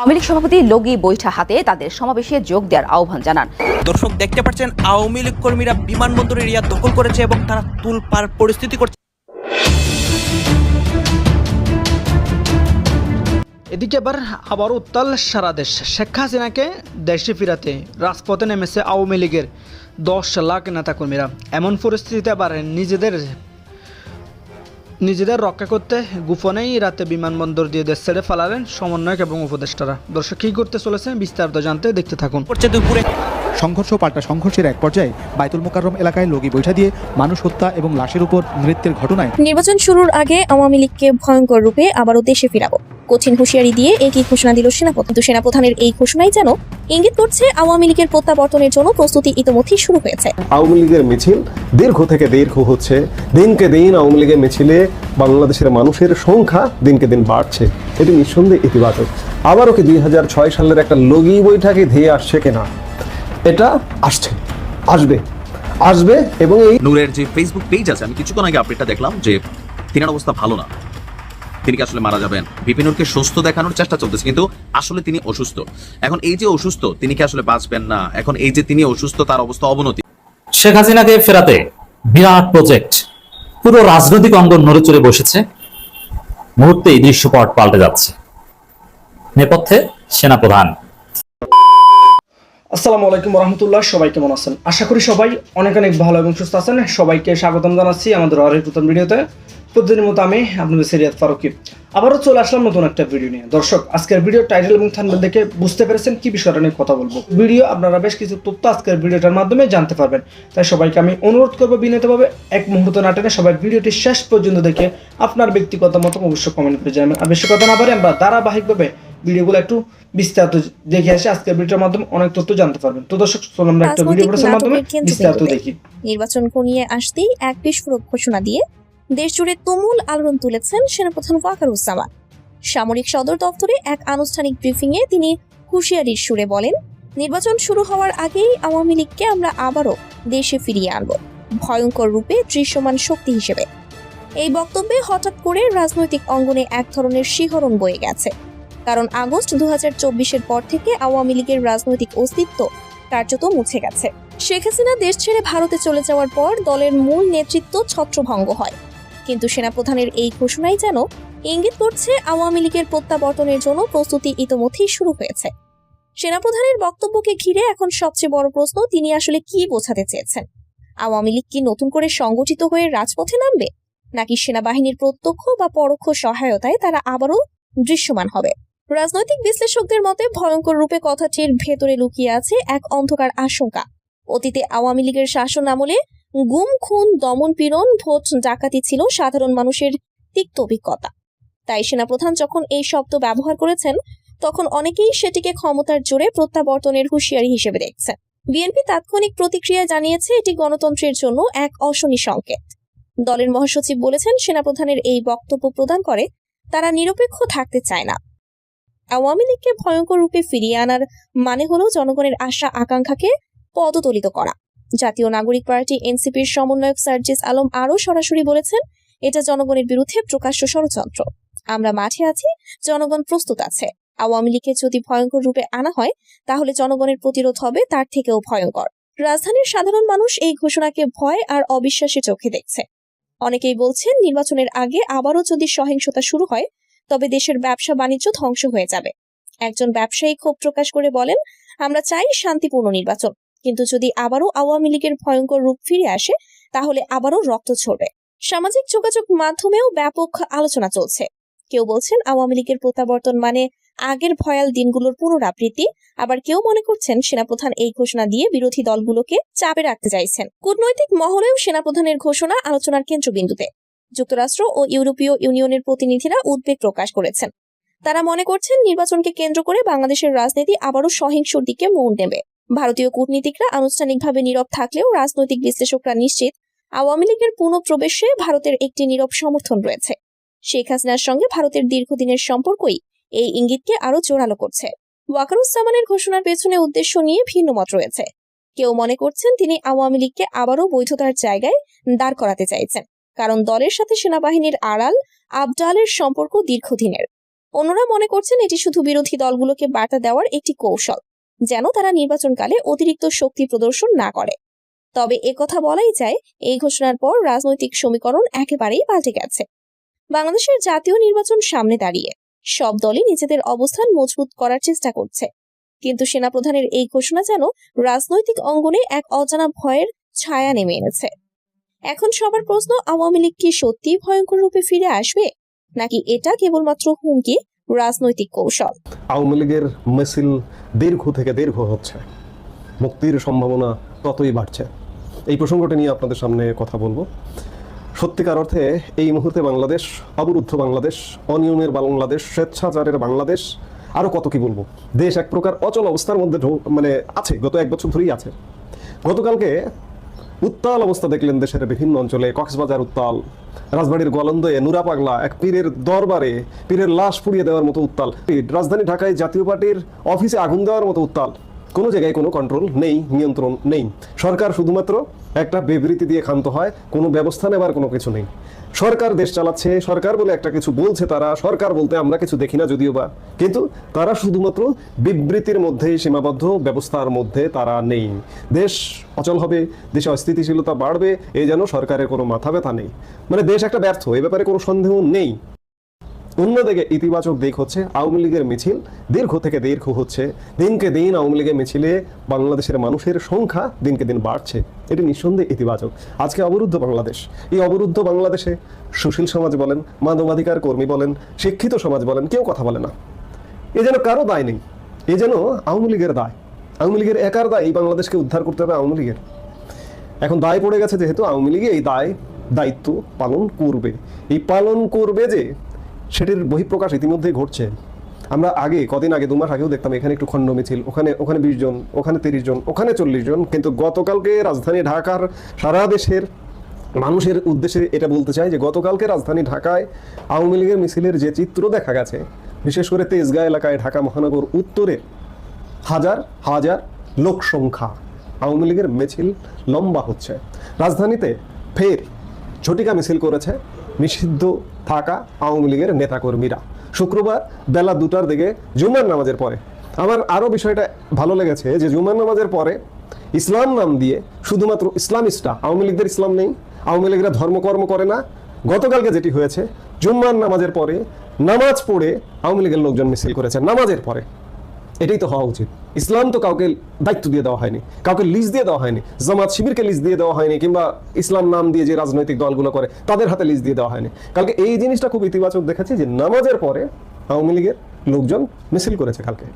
আওয়ামী লীগ সভাপতি লগি বৈঠা হাতে তাদের সমাবেশে যোগ দেওয়ার আহ্বান জানান। দর্শক দেখতে পাচ্ছেন আওয়ামী লীগ কর্মীরা বিমানবন্দর এরিয়া দখল করেছে এবং তারা তুলপার পরিস্থিতি করছে। এদিকে এবার আবার উত্তাল সারা দেশ। শেখ হাসিনাকে দেশে ফিরাতে রাজপথে নেমেছে আওয়ামী লীগের দশ লাখ নেতাকর্মীরা। এমন পরিস্থিতিতে আবার নিজেদের নিজেদের রক্ষা করতে গোপনেই রাতে বিমানবন্দর দিয়ে দেশ ছেড়ে ফেলালেন সমন্বয়ক এবং উপদেষ্টারা। দর্শক কী করতে চলেছেন বিস্তারিত জানতে দেখতে থাকুন। দুপুরে সংঘর্ষ পাল্টা সংঘর্ষের এক পর্যায়ে বাইতুল মোকাররম এলাকায় লগি বৈঠা দিয়ে মানুষ হত্যা এবং লাশের উপর নৃত্যের ঘটনায় নির্বাচন শুরুর আগে আওয়ামী লীগকে ভয়ঙ্কর রূপে আবারও দেশে ফিরাবো। কঠিন হুঁশিয়ারি দিয়ে একই ঘোষণা দিল সেনাপতি কিন্তু সেনাপ্রধানের এই ঘোষণাই যেন ইঙ্গিত করছে আওয়ামী লীগের প্রত্যাবর্তনের জন্য প্রস্তুতি ইতোমধ্যেই শুরু হয়েছে। আওয়ামী লীগের মিছিল দীর্ঘ থেকে দীর্ঘ হচ্ছে। দিনকে দিন আওয়ামী লীগের মিছিলে বাংলাদেশের মানুষের সংখ্যা দিনকে দিন বাড়ছে। এটি নিঃসন্দেহে ইতিবাচক। আবারও কি দুই হাজার ছয় সালের একটা লগি বৈঠকে ধেয়ে আসছে কিনা? এটা আসছে আসবে আসবে এবং এই নূরের যে ফেসবুক পেজ আছে আমি কিছুক্ষণ আগে আপডেটটা দেখলাম যে তিনার অবস্থা ভালো না। তিনি কি আসলে মারা যাবেন? বিপিনুরকে সুস্থ দেখানোর চেষ্টা চলতেছে কিন্তু আসলে তিনি অসুস্থ। এখন এই যে অসুস্থ তিনি কি আসলে বাঁচবেন না? এখন এই যে তিনি অসুস্থ তার অবস্থা অবনতি। শেখ হাসিনাকে ফেরাতে বিরাট প্রজেক্ট পুরো রাজনৈতিক অঙ্গন নড়ে চড়ে বসেছে। মুহূর্তেই দৃশ্যপট পাল্টে যাচ্ছে। নেপথ্যে সেনাপ্রধান। আসসালামু আলাইকুম রহমতুল্লাহ সবাই কেমন আছেন? আশা করি সবাই অনেক অনেক ভালো এবং সুস্থ আছেন। সবাইকে স্বাগতম জানাচ্ছি আমাদের আরেক নতুন ভিডিওতে। প্রতিদিনের মতো আমি আপনাদের সিরিয়াত ফারুকি। আবারও চলে আসলাম নতুন একটা ভিডিও নিয়ে। দর্শক আজকের ভিডিও টাইটেল এবং থানবেল দেখে বুঝতে পেরেছেন কি বিষয়টা নিয়ে কথা বলব। ভিডিও আপনারা বেশ কিছু তথ্য আজকের ভিডিওটার মাধ্যমে জানতে পারবেন। তাই সবাইকে আমি অনুরোধ করব বিনীতভাবে এক মুহূর্ত না টেনে সবাই ভিডিওটি শেষ পর্যন্ত দেখে আপনার ব্যক্তিগত মতো অবশ্যই কমেন্ট করে যাবেন আর বেশি কথা না পারে আমরা ধারাবাহিকভাবে ভিডিওগুলো একটু বিস্তারিত দেখে আসে। আজকের ভিডিওর মাধ্যমে অনেক তথ্য জানতে পারবেন। তো দর্শক চলুন আমরা একটা ভিডিও প্রচারের মাধ্যমে বিস্তারিত দেখি। নির্বাচন ঘনিয়ে আসতেই এক বিস্ফোরক ঘোষণা দিয়ে দেশ জুড়ে তুমুল আলোড়ন তুলেছেন সেনাপ্রধান ওয়াকারুজ্জামান সামরিক সদর দপ্তরে এক আনুষ্ঠানিক ব্রিফিংয়ে তিনি হুঁশিয়ারির সুরে বলেন, নির্বাচন শুরু হওয়ার আগেই আওয়ামী লীগকে আমরা আবারও দেশে ফিরিয়ে আনব, ভয়ঙ্কর রূপে দৃশ্যমান শক্তি হিসেবে। এই বক্তব্যে হঠাৎ করে রাজনৈতিক অঙ্গনে এক ধরনের শিহরণ বয়ে গেছে। কারণ আগস্ট দু হাজার পর থেকে আওয়ামী লীগের রাজনৈতিক অস্তিত্ব কার্যত মুছে গেছে। শেখ হাসিনা দেশ ছেড়ে ভারতে চলে যাওয়ার পর দলের মূল নেতৃত্ব ছত্রভঙ্গ হয়। কিন্তু সেনাপ্রধানের এই ঘোষণাই যেন ইঙ্গিত করছে আওয়ামী লীগের প্রত্যাবর্তনের জন্য প্রস্তুতি ইতোমধ্যেই শুরু হয়েছে। সেনাপ্রধানের বক্তব্যকে ঘিরে এখন সবচেয়ে বড় প্রশ্ন, তিনি আসলে কি বোঝাতে চেয়েছেন? আওয়ামী লীগ কি নতুন করে সংগঠিত হয়ে রাজপথে নামবে? নাকি সেনাবাহিনীর প্রত্যক্ষ বা পরোক্ষ সহায়তায় তারা আবারও দৃশ্যমান হবে? রাজনৈতিক বিশ্লেষকদের মতে ভয়ঙ্কর রূপে কথাটির ভেতরে লুকিয়ে আছে এক অন্ধকার আশঙ্কা। অতীতে আওয়ামী লীগের শাসন আমলে গুম, খুন, দমন, পীড়ন, ভোট, ডাকাতি ছিল সাধারণ মানুষের তিক্ত অভিজ্ঞতা। তাই সেনাপ্রধান যখন এই শব্দ ব্যবহার করেছেন, তখন অনেকেই সেটিকে ক্ষমতার জোরে প্রত্যাবর্তনের হুঁশিয়ারি হিসেবে দেখছেন। বিএনপি তাৎক্ষণিক প্রতিক্রিয়া জানিয়েছে, এটি গণতন্ত্রের জন্য এক অশনি সংকেত। দলের মহাসচিব বলেছেন, সেনাপ্রধানের এই বক্তব্য প্রদান করে তারা নিরপেক্ষ থাকতে চায় না। আওয়ামী লীগকে ভয়ঙ্কর রূপে ফিরিয়ে আনার মানে হলো জনগণের আশা আকাঙ্ক্ষাকে পদতলিত করা। জাতীয় নাগরিক পার্টি এনসিপির সমন্বয়ক সার্জিস আলম আরও সরাসরি বলেছেন, এটা জনগণের বিরুদ্ধে প্রকাশ্য ষড়যন্ত্র। আমরা মাঠে আছি, জনগণ প্রস্তুত আছে। আওয়ামী লীগকে যদি ভয়ঙ্কর রূপে আনা হয়, তাহলে জনগণের প্রতিরোধ হবে, তার থেকেও ভয়ঙ্কর। রাজধানীর সাধারণ মানুষ এই ঘোষণাকে ভয় আর অবিশ্বাসী চোখে দেখছে। অনেকেই বলছেন, নির্বাচনের আগে আবারও যদি সহিংসতা শুরু হয়, তবে দেশের ব্যবসা বাণিজ্য ধ্বংস হয়ে যাবে। একজন ব্যবসায়ী ক্ষোভ প্রকাশ করে বলেন, আমরা চাই শান্তিপূর্ণ নির্বাচন। কিন্তু যদি আবারও আওয়ামী লীগের ভয়ঙ্কর রূপ ফিরে আসে, তাহলে আবারও রক্ত ছড়বে সামাজিক যোগাযোগ মাধ্যমেও ব্যাপক আলোচনা চলছে। কেউ বলছেন আওয়ামী লীগের প্রত্যাবর্তন মানে আগের ভয়াল দিনগুলোর পুনরাবৃত্তি, আবার কেউ মনে করছেন সেনাপ্রধান এই ঘোষণা দিয়ে বিরোধী দলগুলোকে চাপে রাখতে চাইছেন। কূটনৈতিক মহলেও সেনাপ্রধানের ঘোষণা আলোচনার কেন্দ্রবিন্দুতে। যুক্তরাষ্ট্র ও ইউরোপীয় ইউনিয়নের প্রতিনিধিরা উদ্বেগ প্রকাশ করেছেন। তারা মনে করছেন নির্বাচনকে কেন্দ্র করে বাংলাদেশের রাজনীতি আবারও সহিংসর দিকে মোড় নেবে ভারতীয় কূটনীতিকরা আনুষ্ঠানিকভাবে নীরব থাকলেও রাজনৈতিক বিশ্লেষকরা নিশ্চিত আওয়ামী লীগের পুনঃপ্রবেশে ভারতের একটি নীরব সমর্থন রয়েছে। শেখ হাসিনার সঙ্গে ভারতের দীর্ঘদিনের সম্পর্কই এই ইঙ্গিতকে আরও জোরালো করছে। ওয়াকারুজ্জামানের ঘোষণার পেছনে উদ্দেশ্য নিয়ে ভিন্ন মত রয়েছে। কেউ মনে করছেন তিনি আওয়ামী লীগকে আবারও বৈধতার জায়গায় দাঁড় করাতে চাইছেন, কারণ দলের সাথে সেনাবাহিনীর আড়াল আবডালের সম্পর্ক দীর্ঘদিনের। অন্যরা মনে করছেন এটি শুধু বিরোধী দলগুলোকে বার্তা দেওয়ার একটি কৌশল। যেন তারা নির্বাচনকালে অতিরিক্ত শক্তি প্রদর্শন না করে। তবে একথা বলাই যায়, এই ঘোষণার পর রাজনৈতিক সমীকরণ একেবারেই পাল্টে গেছে। বাংলাদেশের জাতীয় নির্বাচন সামনে দাঁড়িয়ে, সব দলই নিজেদের অবস্থান মজবুত করার চেষ্টা করছে। কিন্তু সেনাপ্রধানের এই ঘোষণা যেন রাজনৈতিক অঙ্গনে এক অজানা ভয়ের ছায়া নেমে এনেছে। এখন সবার প্রশ্ন, আওয়ামী লীগ কি সত্যি ভয়ঙ্কর রূপে ফিরে আসবে? নাকি এটা কেবলমাত্র হুমকি রাজনৈতিক কৌশল। আওয়ামী লীগের মিছিল দীর্ঘ থেকে দীর্ঘ হচ্ছে। মুক্তির সম্ভাবনা ততই বাড়ছে। এই প্রসঙ্গটি নিয়ে আপনাদের সামনে কথা বলব। সত্যিকার অর্থে এই মুহূর্তে বাংলাদেশ, অবরুদ্ধ বাংলাদেশ, অনিয়মের বাংলাদেশ, স্বেচ্ছাচারের বাংলাদেশ আরও কত কি বলব? দেশ এক প্রকার অচল অবস্থার মধ্যে মানে আছে, গত এক বছর ধরেই আছে। গতকালকে উত্তাল অবস্থা দেখলেন দেশের বিভিন্ন অঞ্চলে কক্সবাজার উত্তাল, রাজবাড়ির গোয়ালন্দে নুরা পাগলা এক পীরের দরবারে পীরের লাশ পুড়িয়ে দেওয়ার মতো উত্তাল। রাজধানী ঢাকায় জাতীয় পার্টির অফিসে আগুন দেওয়ার মতো উত্তাল। কোনো জায়গায় কোনো কন্ট্রোল নেই, নিয়ন্ত্রণ নেই। সরকার শুধুমাত্র একটা বিবৃতি দিয়ে ক্ষান্ত হয়, কোনো ব্যবস্থা নেবার কোনো কিছু নেই। সরকার দেশ চালাচ্ছে, সরকার বলে একটা কিছু বলছে তারা, সরকার বলতে আমরা কিছু দেখি না যদিও বা। কিন্তু তারা শুধুমাত্র বিবৃতির মধ্যেই সীমাবদ্ধ, ব্যবস্থার মধ্যে তারা নেই। দেশ অচল হবে, দেশে অস্থিতিশীলতা বাড়বে এই যেন সরকারের কোনো মাথা ব্যথা নেই। মানে দেশ একটা ব্যর্থ, এ ব্যাপারে কোনো সন্দেহ নেই। অন্যদিকে ইতিবাচক দিক হচ্ছে আওয়ামী লীগের মিছিল। দীর্ঘ থেকে দীর্ঘ হচ্ছে। দিনকে দিন আওয়ামী লীগের মিছিলে বাংলাদেশের মানুষের সংখ্যা দিনকে দিন বাড়ছে। এটি নিঃসন্দেহে ইতিবাচক। আজকে অবরুদ্ধ বাংলাদেশ। এই অবরুদ্ধ বাংলাদেশে সুশীল সমাজ বলেন, মানবাধিকার কর্মী বলেন, শিক্ষিত সমাজ বলেন, কেউ কথা বলে না। এ যেন কারও দায় নেই, এ যেন আওয়ামী লীগের দায়। আওয়ামী লীগের একার দায় এই বাংলাদেশকে উদ্ধার করতে হবে আওয়ামী লীগের। এখন দায় পড়ে গেছে যেহেতু আওয়ামী লীগে এই দায়, দায়িত্ব পালন করবে। এই পালন করবে যে সেটির বহিঃপ্রকাশ ইতিমধ্যেই ঘটছে। আমরা আগে, কদিন আগে, দু মাস আগেও দেখতাম এখানে একটু খণ্ড মিছিল, ওখানে ওখানে বিশ জন, ওখানে তিরিশ জন, ওখানে চল্লিশ জন, কিন্তু গতকালকে রাজধানী ঢাকার সারা দেশের মানুষের উদ্দেশ্যে এটা বলতে চাই যে গতকালকে রাজধানী ঢাকায় আওয়ামী লীগের মিছিলের যে চিত্র দেখা গেছে, বিশেষ করে তেজগাঁ এলাকায় ঢাকা মহানগর উত্তরে হাজার হাজার লোক সংখ্যা আওয়ামী লীগের মিছিল লম্বা হচ্ছে। রাজধানীতে ফের ঝটিকা মিছিল করেছে, নিষিদ্ধ থাকা আওয়ামী লীগের নেতাকর্মীরা। শুক্রবার বেলা দুটার দিকে জুমার নামাজের পরে। আমার আরও বিষয়টা ভালো লেগেছে যে জুমার নামাজের পরে ইসলাম নাম দিয়ে শুধুমাত্র ইসলামিস্টরা, আওয়ামী লীগদের ইসলাম নেই, আওয়ামী লীগরা ধর্মকর্ম করে না। গতকালকে যেটি হয়েছে জুম্মার নামাজের পরে নামাজ পড়ে আওয়ামী লীগের লোকজন মিছিল করেছে। নামাজের পরে এটাই তো হওয়া উচিত। ইসলাম তো কাউকে দায়িত্ব দিয়ে দেওয়া হয়নি, কাউকে লিজ দিয়ে দেওয়া হয়নি, জামাত শিবিরকে লিজ দিয়ে দেওয়া হয়নি কিংবা ইসলাম নাম দিয়ে যে রাজনৈতিক দলগুলো করে, তাদের হাতে লিজ দিয়ে দেওয়া হয়নি। কালকে এই জিনিসটা খুব ইতিবাচক দেখেছি যে নামাজের পরে আওয়ামী লীগের লোকজন মিছিল করেছে কালকে।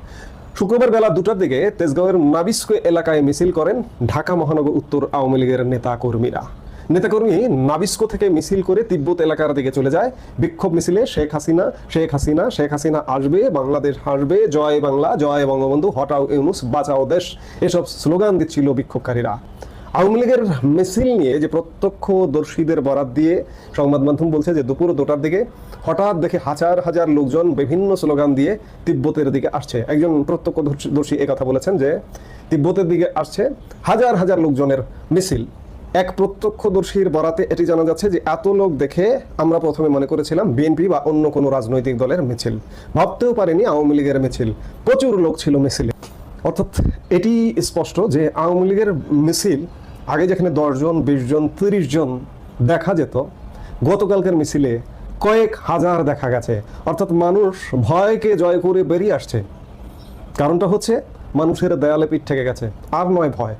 শুক্রবার বেলা দুটার দিকে তেজগাঁওয়ের নাবিস্ক এলাকায় মিছিল করেন ঢাকা মহানগর উত্তর আওয়ামী লীগের নেতা কর্মীরা নেতাকর্মী নাবিস্কো থেকে মিছিল করে তিব্বত এলাকার দিকে চলে যায়। বিক্ষোভ মিছিলে শেখ হাসিনা শেখ হাসিনা শেখ হাসিনা আসবে, বাংলাদেশ আসবে জয় বাংলা, জয় বঙ্গবন্ধু হটাও ইউনুস, বাঁচাও দেশ, এসব স্লোগান দিচ্ছিল বিক্ষোভকারীরা। আওয়ামী লীগের মিছিল নিয়ে যে প্রত্যক্ষদর্শীদের বরাত দিয়ে সংবাদ মাধ্যম বলছে যে দুপুর দুটার দিকে হঠাৎ দেখে হাজার হাজার লোকজন বিভিন্ন স্লোগান দিয়ে তিব্বতের দিকে আসছে। একজন প্রত্যক্ষদর্শী কথা বলেছেন যে তিব্বতের দিকে আসছে হাজার হাজার লোকজনের মিছিল। এক প্রত্যক্ষদর্শীর বরাতে এটি জানা যাচ্ছে যে এত লোক দেখে আমরা প্রথমে মনে করেছিলাম বিএনপি বা অন্য কোনো রাজনৈতিক দলের মিছিল। ভাবতেও পারেনি আওয়ামী লীগের মিছিল। প্রচুর লোক ছিল মিছিলে। অর্থাৎ এটি স্পষ্ট যে আওয়ামী লীগের মিছিল, আগে যেখানে দশজন বিশ জন তিরিশ জন দেখা যেত, গতকালকের মিছিলে কয়েক হাজার দেখা গেছে। অর্থাৎ মানুষ ভয়কে জয় করে বেরিয়ে আসছে। কারণটা হচ্ছে মানুষের দেয়ালে পিঠ থেকে গেছে। আর নয় ভয়।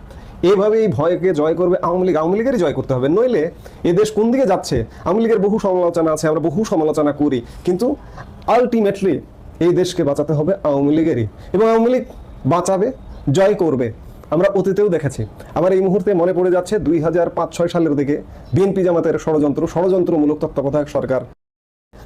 এভাবে এই ভয়কে জয় করবে আওয়ামী লীগ। আওয়ামী লীগেরই জয় করতে হবে, নইলে এ দেশ কোন দিকে যাচ্ছে? আওয়ামী লীগের বহু সমালোচনা আছে, আমরা বহু সমালোচনা করি, কিন্তু আলটিমেটলি এই দেশকে বাঁচাতে হবে আওয়ামী লীগেরই। এবং আওয়ামী লীগ বাঁচাবে, জয় করবে, আমরা অতীতেও দেখেছি। আমার এই মুহূর্তে মনে পড়ে যাচ্ছে দুই হাজার পাঁচ ছয় সালের দিকে বিএনপি জামাতের ষড়যন্ত্র, ষড়যন্ত্রমূলক তত্ত্বাবধায়ক সরকার।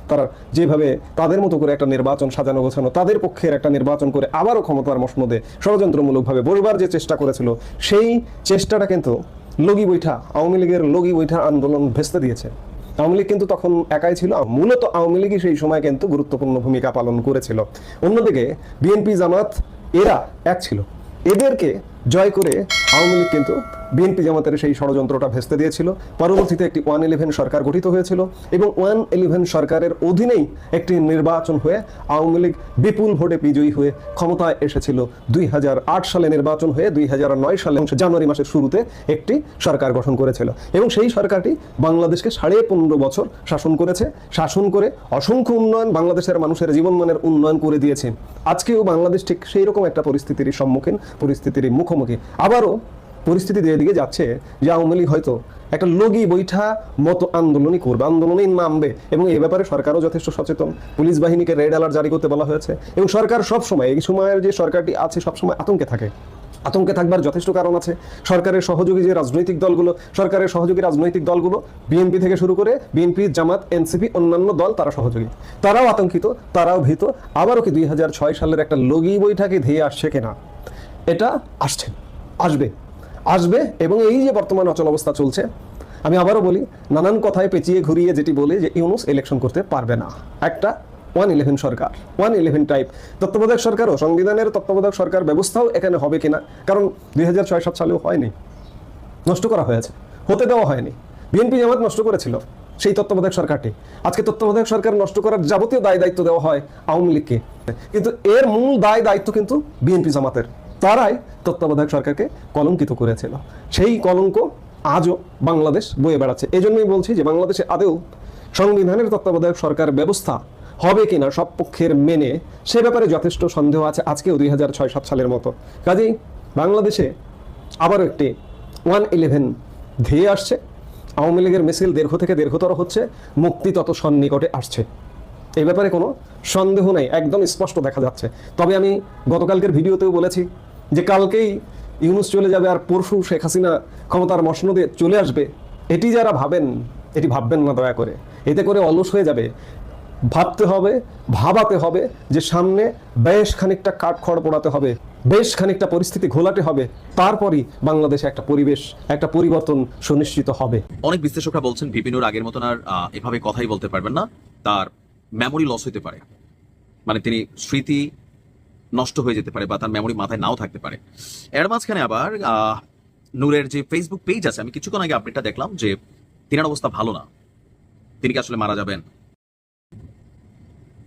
তারা যেভাবে তাদের মতো করে একটা নির্বাচন সাজানো গোছানো, তাদের পক্ষের একটা নির্বাচন করে আবারও ক্ষমতার মসনদে ষড়যন্ত্রমূলকভাবে বসবার যে চেষ্টা করেছিল, সেই চেষ্টাটা কিন্তু লগি বৈঠা, আওয়ামী লীগের লগি বৈঠা আন্দোলন ভেস্তে দিয়েছে। আওয়ামী লীগ কিন্তু তখন একাই ছিল মূলত আওয়ামী লীগই সেই সময় কিন্তু গুরুত্বপূর্ণ ভূমিকা পালন করেছিল। অন্যদিকে বিএনপি জামাত, এরা এক ছিল। এদেরকে জয় করে আওয়ামী লীগ কিন্তু বিএনপি জামাতের সেই ষড়যন্ত্রটা ভেস্তে দিয়েছিল। পরবর্তীতে একটি ওয়ান ইলেভেন সরকার গঠিত হয়েছিল এবং ওয়ান ইলেভেন সরকারের অধীনেই একটি নির্বাচন হয়ে আওয়ামী লীগ বিপুল ভোটে বিজয়ী হয়ে ক্ষমতায় এসেছিল। দুই হাজার আট সালে নির্বাচন হয়ে দুই হাজার নয় সালে জানুয়ারি মাসের শুরুতে একটি সরকার গঠন করেছিল। এবং সেই সরকারটি বাংলাদেশকে সাড়ে পনেরো বছর শাসন করেছে। শাসন করে অসংখ্য উন্নয়ন বাংলাদেশের মানুষের জীবনমানের উন্নয়ন করে দিয়েছে। আজকেও বাংলাদেশ ঠিক সেই রকম একটা পরিস্থিতির সম্মুখীন, পরিস্থিতির মুখোমুখি। আবারও পরিস্থিতি দিকে যাচ্ছে যে আওয়ামী লীগ হয়তো একটা লগি বৈঠা মতো আন্দোলনই করবে। আন্দোলনেই নামবে এবং এ ব্যাপারে সরকারও যথেষ্ট সচেতন। পুলিশ বাহিনীকে রেড অ্যালার্ট জারি করতে বলা হয়েছে এবং সরকার সবসময়, এই সময়ের যে সরকারটি আছে, সবসময় আতঙ্কে থাকে। আতঙ্কে থাকবার যথেষ্ট কারণ আছে। সরকারের সহযোগী যে রাজনৈতিক দলগুলো, সরকারের সহযোগী রাজনৈতিক দলগুলো, বিএনপি থেকে শুরু করে বিএনপি, জামাত, এনসিপি, অন্যান্য দল, তারা সহযোগী। তারাও আতঙ্কিত, তারাও ভীত। আবারও কি দুই হাজার ছয় সালের একটা লগি বৈঠাকে ধেয়ে আসছে কিনা? এটা আসছে, আসবে। আসবে এবং এই যে বর্তমান অচল অবস্থা চলছে, আমি আবারও বলি, নানান কথায় পেঁচিয়ে ঘুরিয়ে যেটি বলে যে ইউনুস ইলেকশন করতে পারবে না। একটা ওয়ান ইলেভেন সরকার ওয়ান ইলেভেন টাইপ তত্ত্বাবধায়ক সরকারও, সংবিধানের তত্ত্বাবধায়ক সরকার ব্যবস্থাও এখানে হবে কিনা? কারণ দুই হাজার ছয় সাত সালেও হয়নি। নষ্ট করা হয়েছে। হতে দেওয়া হয়নি। বিএনপি জামাত নষ্ট করেছিল সেই তত্ত্বাবধায়ক সরকারটি। আজকে তত্ত্বাবধায়ক সরকার নষ্ট করার যাবতীয় দায় দায়িত্ব দেওয়া হয় আওয়ামী লীগকে। কিন্তু এর মূল দায় দায়িত্ব কিন্তু বিএনপি জামাতের। তারাই তত্ত্বাবধায়ক সরকারকে কলঙ্কিত করেছিল। সেই কলঙ্ক আজও বাংলাদেশ বয়ে বেড়াচ্ছে। এই জন্যই বলছি যে বাংলাদেশে আদেও সংবিধানের তত্ত্বাবধায়ক সরকার ব্যবস্থা হবে কিনা সব পক্ষের মেনে সে ব্যাপারে যথেষ্ট সন্দেহ আছে আজকেও দুই হাজার ছয় সাত সালের মতো। কাজেই বাংলাদেশে আবারও একটি ওয়ান ইলেভেন ধেয়ে আসছে। আওয়ামী লীগের মিছিল দীর্ঘ থেকে দীর্ঘতর হচ্ছে, মুক্তি তত সন্নিকটে আসছে। এই ব্যাপারে কোনো সন্দেহ নেই, একদম স্পষ্ট দেখা যাচ্ছে। তবে আমি গতকালকের ভিডিওতেও বলেছি যে কালকেই ইউনুস চলে যাবে আর পরশু শেখ হাসিনা ক্ষমতার মসনদে চলে আসবে, এটি যারা ভাবেন, এটি ভাববেন না দয়া করে। এতে করে অলস হয়ে যাবে। ভাবতে হবে, ভাবাতে হবে যে সামনে বেশ খানিকটা কাঠখড় পোড়াতে হবে, বেশ খানিকটা পরিস্থিতি ঘোলাটে হবে, তারপরই বাংলাদেশে একটা পরিবেশ, একটা পরিবর্তন সুনিশ্চিত হবে। অনেক বিশ্লেষকরা বলছেন, বিপিনুর আগের মতন আর এভাবে কথাই বলতে পারবেন না, তার মেমোরি লস হতে পারে। মানে তিনি স্মৃতি নষ্ট হয়ে যেতে পারে বা তার মেমোরি মাথায় নাও থাকতে পারে। এর মাঝখানে আবার নূরের যে ফেসবুক পেজ আছে, আমি কিছুক্ষণ আগে আপডেটটা দেখলাম যে তিনার অবস্থা ভালো না। তিনি কি আসলে মারা যাবেন?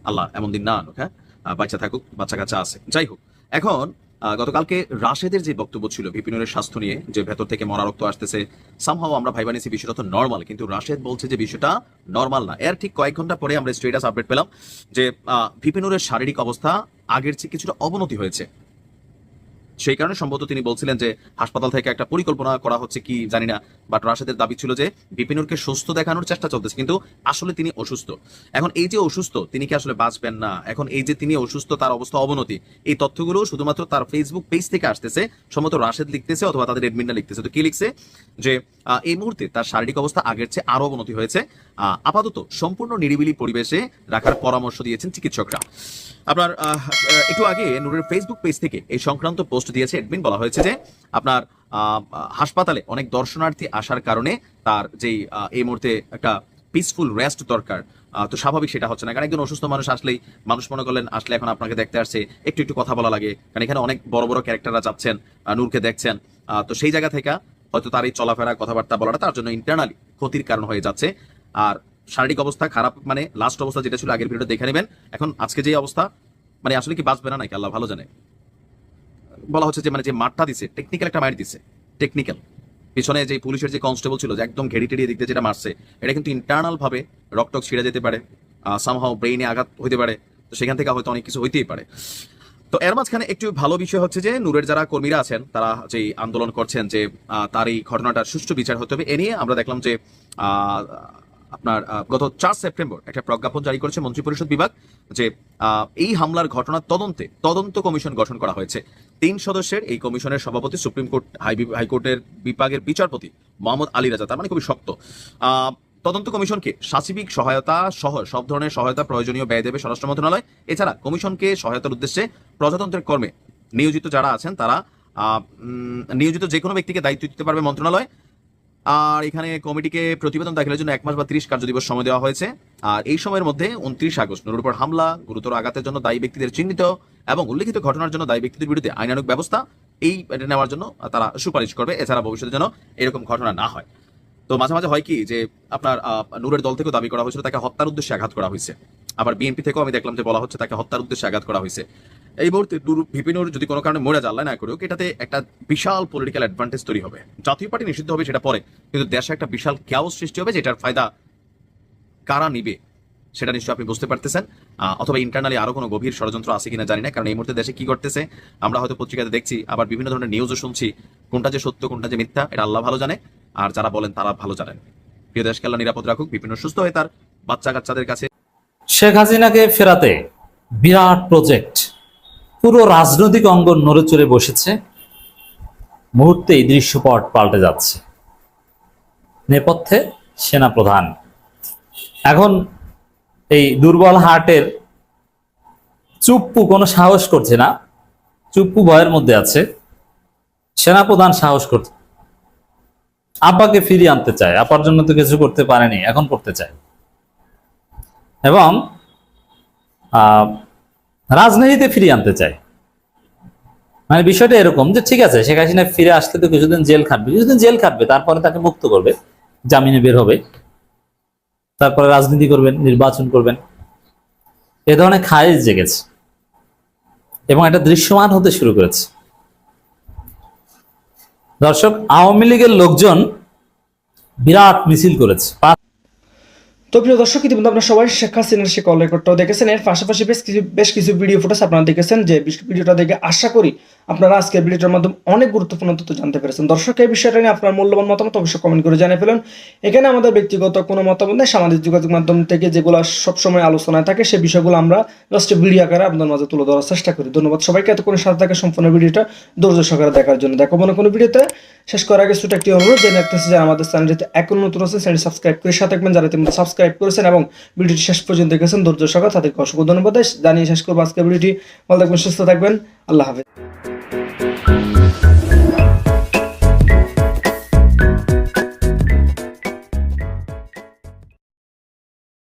আল্লাহ, এমন দিন না হ্যাঁ? বাচ্চা থাকুক বাচ্চা কাচ্চা আছে। যাই হোক, এখন গতকালকে রাশেদের যে বক্তব্য ছিল বিপিনের স্বাস্থ্য নিয়ে যে ভেতর থেকে মরা রক্ত আসতেছে সামহাও আমরা ভাই বানিয়েছি বিষয়টা তো নর্মাল কিন্তু রাশেদ বলছে যে বিষয়টা নর্মাল না। এর ঠিক কয়েক ঘণ্টা পরে আমরা স্টেটাস আপডেট পেলাম যে আহ, বিপিনুরের শারীরিক অবস্থা আগের চেয়ে কিছুটা অবনতি হয়েছে। সেই কারণে সম্ভবত তিনি বলছিলেন যে হাসপাতাল থেকে একটা পরিকল্পনা করা হচ্ছে কি জানি না বাট রাশেদের দাবি ছিল যে বিপিনুরকে সুস্থ দেখানোর চেষ্টা চলতেছে, কিন্তু আসলে তিনি অসুস্থ। এখন এই যে অসুস্থ, তিনি কি আসলে বাঁচবেন না? এখন এই যে তিনি অসুস্থ, তার অবস্থা অবনতি, এই তথ্যগুলো শুধুমাত্র তার ফেসবুক পেজ থেকে আসতেছে, সম্ভবত রাশেদ লিখতেছে অথবা তাদের এডমিনরা লিখতেছে। তো কি লিখছে? যে এই মুহূর্তে তার শারীরিক অবস্থা আগের চেয়ে আরও অবনতি হয়েছে। আপাতত সম্পূর্ণ নিরিবিলি পরিবেশে রাখার পরামর্শ দিয়েছেন চিকিৎসকরা। আপনার একটু আগে নুরের ফেসবুক পেজ থেকে এই সংক্রান্ত পোস্ট দিয়েছে এডমিন বলা হয়েছে যে আপনার হাসপাতালে অনেক দর্শনার্থী আসার কারণে তার যেই এই মুহূর্তে একটা পিসফুল রেস্ট দরকার তো স্বাভাবিক সেটা হচ্ছে না। কারণ একজন অসুস্থ মানুষ আসলেই, মানুষ মনে করলেন, আসলে এখন আপনাকে দেখতে আসছে, একটু একটু কথা বলা লাগে। কারণ এখানে অনেক বড় বড় ক্যারেক্টাররা যাচ্ছেন নূরকে দেখছেন তো সেই জায়গা থেকে হয়তো তার এই চলাফেরা, কথাবার্তা বলাটা তার জন্য ইন্টারনালি ক্ষতির কারণ হয়ে যাচ্ছে। আর শারীরিক অবস্থা খারাপ মানে লাস্ট অবস্থা যেটা ছিল আগের ভিডিও দেখে নেবেন। এখন আজকে যে অবস্থা মানে আসলে কি বাঁচবে না নাকি? আল্লাহ ভালো জানে। বলা হচ্ছে যে মানে যে মাঠটা দিছে টেকনিক্যাল একটা মার দিছে টেকনিক্যাল পিছনে যে পুলিশের যে কনস্টেবল ছিল, যে একদম ঘেড়ি টেড়িয়ে দিক দিয়ে যেটা মারছে, এটা কিন্তু ইন্টারনাল ভাবে রক্তক ছিঁড়ে যেতে পারে সামহাও ব্রেইনে আঘাত হইতে পারে। তো সেখান থেকে হয়তো অনেক কিছু হইতেই পারে। তো এর মাঝখানে একটু ভালো বিষয় হচ্ছে যে, নূরের যারা কর্মীরা আছেন, তারা যে আন্দোলন করছেন যে তার এই ঘটনাটার সুষ্ঠু বিচার হতে হবে, এ নিয়ে আমরা দেখলাম যে আপনার গত চার সেপ্টেম্বর একটা প্রজ্ঞাপন জারি করেছে মন্ত্রিপরিষদ বিভাগ যে এই হামলার ঘটনার তদন্তে তদন্ত কমিশন গঠন করা হয়েছে। তিন সদস্যের এই কমিশনের সভাপতি সুপ্রিম কোর্ট, হাই- হাইকোর্টের বিভাগের বিচারপতি মোহাম্মদ আলী রাজা, তার মানে খুবই শক্ত। তদন্ত কমিশনকে সাচিবিক সহায়তা সহ সব ধরনের সহায়তা প্রয়োজনীয় ব্যয় দেবে স্বরাষ্ট্র মন্ত্রণালয়। এছাড়া কমিশনকে সহায়তার উদ্দেশ্যে প্রজাতন্ত্রের কর্মে নিয়োজিত যারা আছেন, তারা নিয়োজিত যে কোনো ব্যক্তিকে দায়িত্ব দিতে পারবে মন্ত্রণালয়। আর এখানে কমিটিকে প্রতিবেদন দাখিলের জন্য এক মাস বা ত্রিশ কার্য দিবস সময় দেওয়া হয়েছে। আর এই সময়ের মধ্যে উনত্রিশ আগস্ট নুরুর উপর হামলা, গুরুতর আঘাতের জন্য দায়ী ব্যক্তিদের চিহ্নিত এবং উল্লেখিত ঘটনার জন্য দায়ী ব্যক্তিদের বিরুদ্ধে আইনানুগ ব্যবস্থা, এই নেওয়ার জন্য তারা সুপারিশ করবে। এছাড়া ভবিষ্যতে যেন এরকম ঘটনা না হয়। তো মাঝে মাঝে হয় কি যে আপনার নূরের দল থেকেও দাবি করা হয়েছিল তাকে হত্যার উদ্দেশ্যে আঘাত করা হয়েছে। আবার বিএনপি থেকেও আমি দেখলাম যে বলা হচ্ছে তাকে হত্যার উদ্দেশ্যে আঘাত করা হয়েছে। এই মুহূর্তে নূর ভিপিনুর যদি কোনো কারণে মরে যায় না করুক, এটাতে একটা বিশাল পলিটিক্যাল অ্যাডভান্টেজ তৈরি হবে। জাতীয় পার্টি নিষিদ্ধ হবে সেটা পরে, কিন্তু দেশে একটা বিশাল ক্যাওস সৃষ্টি হবে যেটার ফায়দা কারা নিবে, সেটা নিশ্চয়ই আপনি বুঝতে পারতেছেন। অথবা ইন্টারনালি আরও কোনো গভীর ষড়যন্ত্র আছে কিনা জানি না, কারণ এই মুহূর্তে দেশে কি করতেছে আমরা হয়তো পত্রিকাতে দেখছি, আবার বিভিন্ন ধরনের নিউজও শুনছি, কোনটা যে সত্য, কোনটা যে মিথ্যা, এটা আল্লাহ ভালো জানে, আর যারা বলেন তারা ভালো জানেন। প্রিয় দেশকে আল্লাহ নিরাপদ রাখুক বিভিন্ন সুস্থ হয়ে তার বাচ্চা কাচ্চাদের কাছে। শেখ হাসিনাকে ফেরাতে বিরাট প্রজেক্ট পুরো রাজনৈতিক অঙ্গন নড়ে চড়ে বসেছে মুহূর্তেই দৃশ্যপট পাল্টে যাচ্ছে। নেপথ্যে সেনা প্রধান এখন এই দুর্বল হার্টের চুপ্পু কোনো সাহস করছে না। চুপ্পু ভয়ের মধ্যে আছে। সেনাপ্রধান সাহস করছে। আব্বাকে ফিরিয়ে আনতে চায়। আপার জন্য তো কিছু করতে পারেনি এখন করতে চায়। এবং আহ, রাজনীতিতে ফিরিয়ে আনতে চায় মানে বিষয়টা এরকম যে ঠিক আছে, শেখ হাসিনা ফিরে আসতে তো কিছুদিন জেল খাটবে, কিছুদিন জেল খাটবে, তারপরে তাকে মুক্ত করবে, জামিনে বের হবে, তারপরে রাজনীতি করবেন, নির্বাচন করবেন। এ ধরনের খায়েজ জেগেছে এবং এটা দৃশ্যমান হতে শুরু করেছে। দর্শক, আওয়ামী লীগের লোকজন বিরাট মিছিল করেছে। তো প্রিয় দর্শক, ইতিমধ্যে আপনারা সবাই শেখ হাসিনার সে কল রেকর্ডটাও দেখেছেন। এর পাশাপাশি বেশ কিছু বেশ কিছু ভিডিও ফুটেজ আপনারা দেখেছেন যে ভিডিওটা দেখে আশা করি আপনারা আজকের ভিডিওটার মাধ্যমে অনেক গুরুত্বপূর্ণ তথ্য জানতে পেরেছেন। দর্শক, এই বিষয়টা নিয়ে আপনার মূল্যবান মতামত অবশ্যই কমেন্ট করে জানিয়ে ফেলুন। এখানে আমাদের ব্যক্তিগত কোনো মতামত নেই। সামাজিক যোগাযোগ মাধ্যম থেকে যেগুলো সবসময় আলোচনায় থাকে সেই বিষয়গুলো আমরা জাস্ট ভিডিও আকারে আপনাদের মাঝে তুলে ধরার চেষ্টা করি। ধন্যবাদ সবাইকে এতক্ষণ সাথে থাকে সম্পূর্ণ ভিডিওটা ধৈর্য সহকারে দেখার জন্য। দেখো, মনে কোনো ভিডিওতে শেষ করার আগে ছোট একটি অনুরোধ জেনে রাখতেছি যে আমাদের চ্যানেলটিতে এখন নতুন আছে চ্যানেল সাবস্ক্রাইব করে সাথে থাকবেন। যারা ইতিমধ্যে সাবস্ক্রাইব করেছেন এবং ভিডিওটি শেষ পর্যন্ত দেখেছেন, ধৈর্য সকাল তাদেরকে অসংখ্য ধন্যবাদ। জানিয়ে শেষ করব আজকের ভিডিওটি। ভালো থাকবেন, সুস্থ থাকবেন। আল্লাহ হাফেজ।